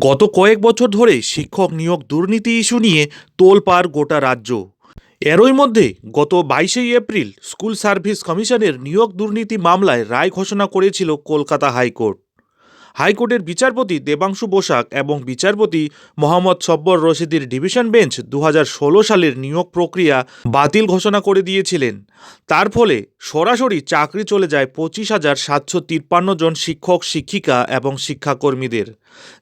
গত কয়েক বছর ধরে শিক্ষক নিয়োগ দুর্নীতি ইস্যু নিয়ে তোলপাড় গোটা রাজ্য। এরই মধ্যে গত বাইশেই এপ্রিল স্কুল সার্ভিস কমিশনের নিয়োগ দুর্নীতি মামলায় রায় ঘোষণা করেছিল কলকাতা হাইকোর্ট। হাইকোর্টের বিচারপতি দেবাংশু বোসাক এবং বিচারপতি মোহাম্মদ সব্বর রশিদির ডিভিশন বেঞ্চ দু হাজার ষোলো সালের নিয়োগ প্রক্রিয়া বাতিল ঘোষণা করে দিয়েছিলেন। তার ফলে সরাসরি চাকরি চলে যায় পঁচিশ হাজার সাতশো তিপ্পান্ন জন শিক্ষক, শিক্ষিকা এবং শিক্ষাকর্মীদের।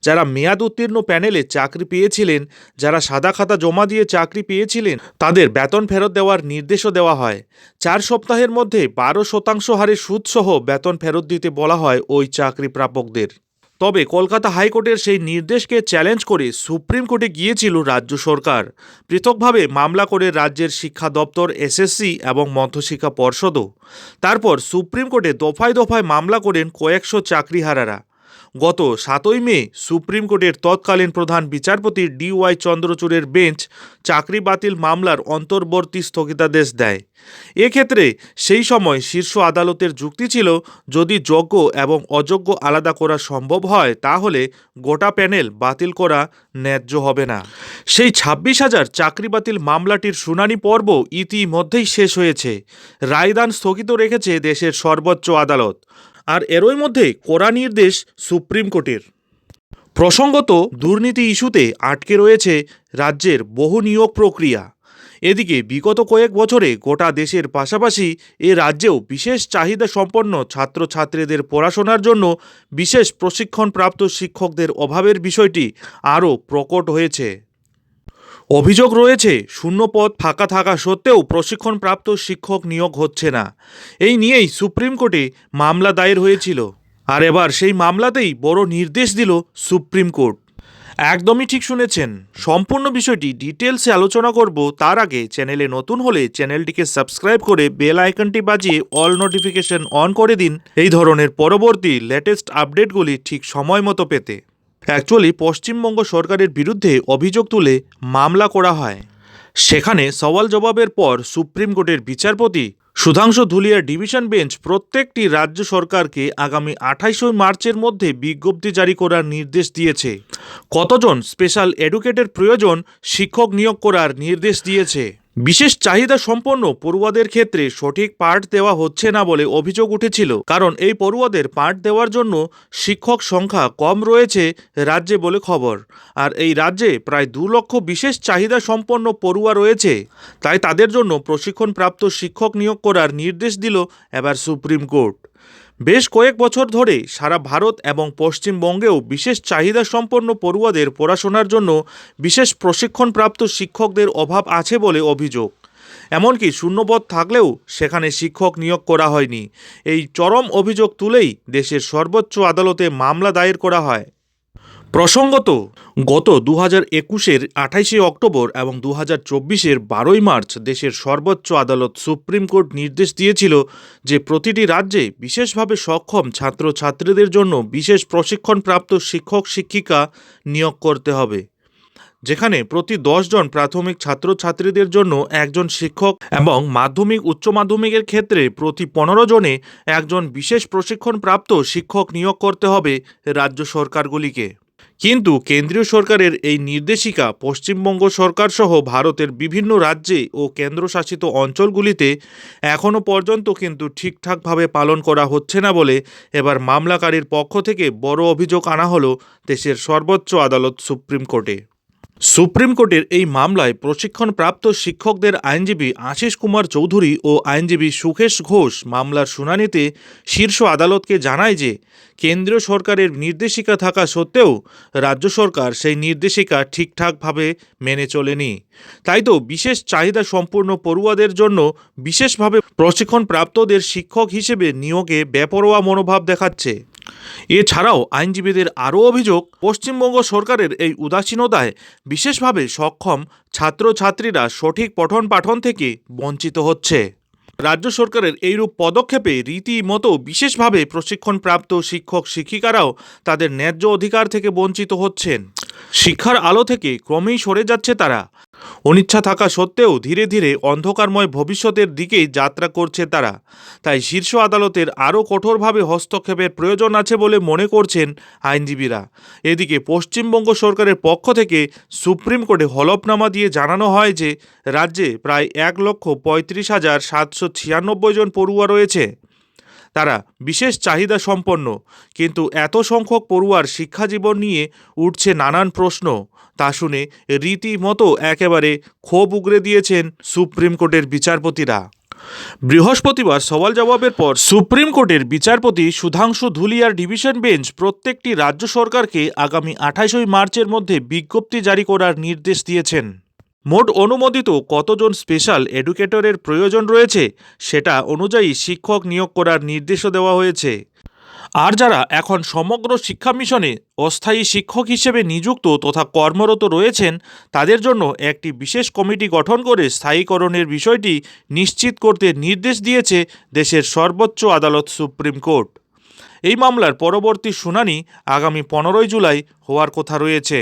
যারা মেয়াদ উত্তীর্ণ প্যানেলে চাকরি পেয়েছিলেন, যারা সাদা খাতা জমা দিয়ে চাকরি পেয়েছিলেন, তাদের বেতন ফেরত দেওয়ার নির্দেশও দেওয়া হয়। চার সপ্তাহের মধ্যে বারো শতাংশ হারে সুদসহ বেতন ফেরত দিতে বলা হয় ওই চাকরি প্রাপকদের তবে কলকাতা হাইকোর্টের সেই নির্দেশকে চ্যালেঞ্জ করে সুপ্রিম কোর্টে গিয়েছিল রাজ্য সরকার। পৃথকভাবে মামলা করে রাজ্যের শিক্ষা দপ্তর, এসএসসি এবং মধ্যশিক্ষা পর্ষদও। তারপর সুপ্রিম কোর্টে দফায় দফায় মামলা করেন কয়েকশো চাকরিহারারা। গত সাতই মে সুপ্রিম কোর্টের তৎকালীন প্রধান বিচারপতি ডি ওয়াই চন্দ্রচূড়ের বেঞ্চ চাকরি বাতিল মামলার অন্তর্বর্তী স্থগিতাদেশ দেয়। এক্ষেত্রে সেই সময় শীর্ষ আদালতের যুক্তি ছিল, যদি যোগ্য এবং অযোগ্য আলাদা করা সম্ভব হয়, তাহলে গোটা প্যানেল বাতিল করা ন্যায্য হবে না। সেই ছাব্বিশ হাজার চাকরি বাতিল মামলাটির শুনানি পর্ব ইতিমধ্যেই শেষ হয়েছে। রায়দান স্থগিত রেখেছে দেশের সর্বোচ্চ আদালত। আর এরই মধ্যে কড়া নির্দেশ সুপ্রিম কোর্টের। প্রসঙ্গত, দুর্নীতি ইস্যুতে আটকে রয়েছে রাজ্যের বহু নিয়োগ প্রক্রিয়া। এদিকে, বিগত কয়েক বছরে গোটা দেশের পাশাপাশি এ রাজ্যেও বিশেষ চাহিদা সম্পন্ন ছাত্রছাত্রীদের পড়াশোনার জন্য বিশেষ প্রশিক্ষণপ্রাপ্ত শিক্ষকদের অভাবের বিষয়টি আরও প্রকট হয়েছে। অভিযোগ রয়েছে, শূন্যপদ ফাঁকা থাকা সত্ত্বেও প্রশিক্ষণপ্রাপ্ত শিক্ষক নিয়োগ হচ্ছে না। এই নিয়েই সুপ্রিম কোর্টে মামলা দায়ের হয়েছিল। আর এবার সেই মামলাতেই বড় নির্দেশ দিল সুপ্রিম কোর্ট। একদমই ঠিক শুনেছেন। সম্পূর্ণ বিষয়টি ডিটেলসে আলোচনা করব। তার আগে চ্যানেলে নতুন হলে চ্যানেলটিকে সাবস্ক্রাইব করে বেল আইকনটি বাজিয়ে অল নোটিফিকেশন অন করে দিন। এই ধরনের পরবর্তী লেটেস্ট আপডেটগুলি ঠিক সময় মতো পেতে। অ্যাকচুয়ালি পশ্চিমবঙ্গ সরকারের বিরুদ্ধে অভিযোগ তুলে মামলা করা হয়। সেখানে সওয়াল জবাবের পর সুপ্রিম কোর্টের বিচারপতি সুধাংশু ধুলিয়ার ডিভিশন বেঞ্চ প্রত্যেকটি রাজ্য সরকারকে আগামী আঠাইশই মার্চের মধ্যে বিজ্ঞপ্তি জারি করার নির্দেশ দিয়েছে। কতজন স্পেশাল এডুকেটের প্রয়োজন শিক্ষক নিয়োগ করার নির্দেশ দিয়েছে? বিশেষ চাহিদা সম্পন্ন পড়ুয়াদের ক্ষেত্রে সঠিক পাঠ দেওয়া হচ্ছে না বলে অভিযোগ উঠেছিল, কারণ এই পড়ুয়াদের পাঠ দেওয়ার জন্য শিক্ষক সংখ্যা কম রয়েছে রাজ্যে বলে খবর। আর এই রাজ্যে প্রায় দু লক্ষ বিশেষ চাহিদা সম্পন্ন পড়ুয়া রয়েছে, তাই তাদের জন্য প্রশিক্ষণপ্রাপ্ত শিক্ষক নিয়োগ করার নির্দেশ দিল এবার সুপ্রিম কোর্ট। বেশ কয়েক বছর ধরে সারা ভারত এবং পশ্চিমবঙ্গেও বিশেষ চাহিদা সম্পন্ন পড়ুয়াদের পড়াশোনার জন্য বিশেষ প্রশিক্ষণপ্রাপ্ত শিক্ষকদের অভাব আছে বলে অভিযোগ। এমনকি শূন্যপদ থাকলেও সেখানে শিক্ষক নিয়োগ করা হয়নি। এই চরম অভিযোগ তুলেই দেশের সর্বোচ্চ আদালতে মামলা দায়ের করা হয়। প্রসঙ্গত, গত দু হাজার একুশের আঠাইশে অক্টোবর এবং দু হাজার চব্বিশের বারোই মার্চ দেশের সর্বোচ্চ আদালত সুপ্রিম কোর্ট নির্দেশ দিয়েছিল যে প্রতিটি রাজ্যে বিশেষভাবে সক্ষম ছাত্রছাত্রীদের জন্য বিশেষ প্রশিক্ষণপ্রাপ্ত শিক্ষক শিক্ষিকা নিয়োগ করতে হবে, যেখানে প্রতি জন প্রাথমিক ছাত্রছাত্রীদের জন্য একজন শিক্ষক এবং মাধ্যমিক, উচ্চ মাধ্যমিকের ক্ষেত্রে প্রতি পনেরো জনে একজন বিশেষ প্রশিক্ষণপ্রাপ্ত শিক্ষক নিয়োগ করতে হবে রাজ্য সরকারগুলিকে। কিন্তু কেন্দ্রীয় সরকারের এই নির্দেশিকা পশ্চিমবঙ্গ সরকার সহ ভারতের বিভিন্ন রাজ্যে ও কেন্দ্রশাসিত অঞ্চলগুলিতে এখনও পর্যন্ত কিন্তু ঠিকঠাকভাবে পালন করা হচ্ছে না বলে এবার মামলাকারীর পক্ষ থেকে বড় অভিযোগ আনা হল দেশের সর্বোচ্চ আদালত সুপ্রিম কোর্টে। সুপ্রিম কোর্টের এই মামলায় প্রশিক্ষণপ্রাপ্ত শিক্ষকদের আইনজীবী আশিস কুমার চৌধুরী ও আইনজীবী সুখেশ ঘোষ মামলার শুনানিতে শীর্ষ আদালতকে জানায় যে, কেন্দ্রীয় সরকারের নির্দেশিকা থাকা সত্ত্বেও রাজ্য সরকার সেই নির্দেশিকা ঠিকঠাকভাবে মেনে চলেনি। তাই তো বিশেষ চাহিদা সম্পূর্ণ পড়ুয়াদের জন্য বিশেষভাবে প্রশিক্ষণপ্রাপ্তদের শিক্ষক হিসেবে নিয়োগে বেপরোয়া মনোভাব দেখাচ্ছে। এছাড়াও আইনজীবীদের আরও অভিযোগ, পশ্চিমবঙ্গ সরকারের এই উদাসীনতায় বিশেষভাবে সক্ষম ছাত্রছাত্রীরা সঠিক পঠন পাঠন থেকে বঞ্চিত হচ্ছে। রাজ্য সরকারের এইরূপ পদক্ষেপে রীতিমতো বিশেষভাবে প্রশিক্ষণপ্রাপ্ত শিক্ষক শিক্ষিকারাও তাদের ন্যায্য অধিকার থেকে বঞ্চিত হচ্ছেন। শিক্ষার আলো থেকে ক্রমেই সরে যাচ্ছে তারা। অনিচ্ছা থাকা সত্ত্বেও ধীরে ধীরে অন্ধকারময় ভবিষ্যতের দিকেই যাত্রা করছে তারা। তাই শীর্ষ আদালতের আরও কঠোরভাবে হস্তক্ষেপের প্রয়োজন আছে বলে মনে করছেন আইনজীবীরা। এদিকে পশ্চিমবঙ্গ সরকারের পক্ষ থেকে সুপ্রিম কোর্টে হলফনামা দিয়ে জানানো হয় যে, রাজ্যে প্রায় এক লক্ষ পঁয়ত্রিশ হাজার সাতশো ছিয়ানব্বই জন পড়ুয়া রয়েছে। তারা বিশেষ চাহিদা সম্পন্ন। কিন্তু এত সংখ্যক পড়ুয়ার শিক্ষাজীবন নিয়ে উঠছে নানান প্রশ্ন। তা শুনে রীতিমতো একেবারে ক্ষোভ উগরে দিয়েছেন সুপ্রিম কোর্টের বিচারপতিরা। বৃহস্পতিবার সওয়াল জবাবের পর সুপ্রিম কোর্টের বিচারপতি সুধাংশু ধুলিয়ার ডিভিশন বেঞ্চ প্রত্যেকটি রাজ্য সরকারকে আগামী আঠাশই মার্চের মধ্যে বিজ্ঞপ্তি জারি করার নির্দেশ দিয়েছেন। মোট অনুমোদিত কতজন স্পেশাল এডুকেটরের প্রয়োজন রয়েছে সেটা অনুযায়ী শিক্ষক নিয়োগ করার নির্দেশও দেওয়া হয়েছে। আর যারা এখন সমগ্র শিক্ষা মিশনে অস্থায়ী শিক্ষক হিসেবে নিযুক্ত তথা কর্মরত রয়েছেন, তাদের জন্য একটি বিশেষ কমিটি গঠন করে স্থায়ীকরণের বিষয়টি নিশ্চিত করতে নির্দেশ দিয়েছে দেশের সর্বোচ্চ আদালত সুপ্রিম কোর্ট। এই মামলার পরবর্তী শুনানি আগামী পনেরোই জুলাই হওয়ার কথা রয়েছে।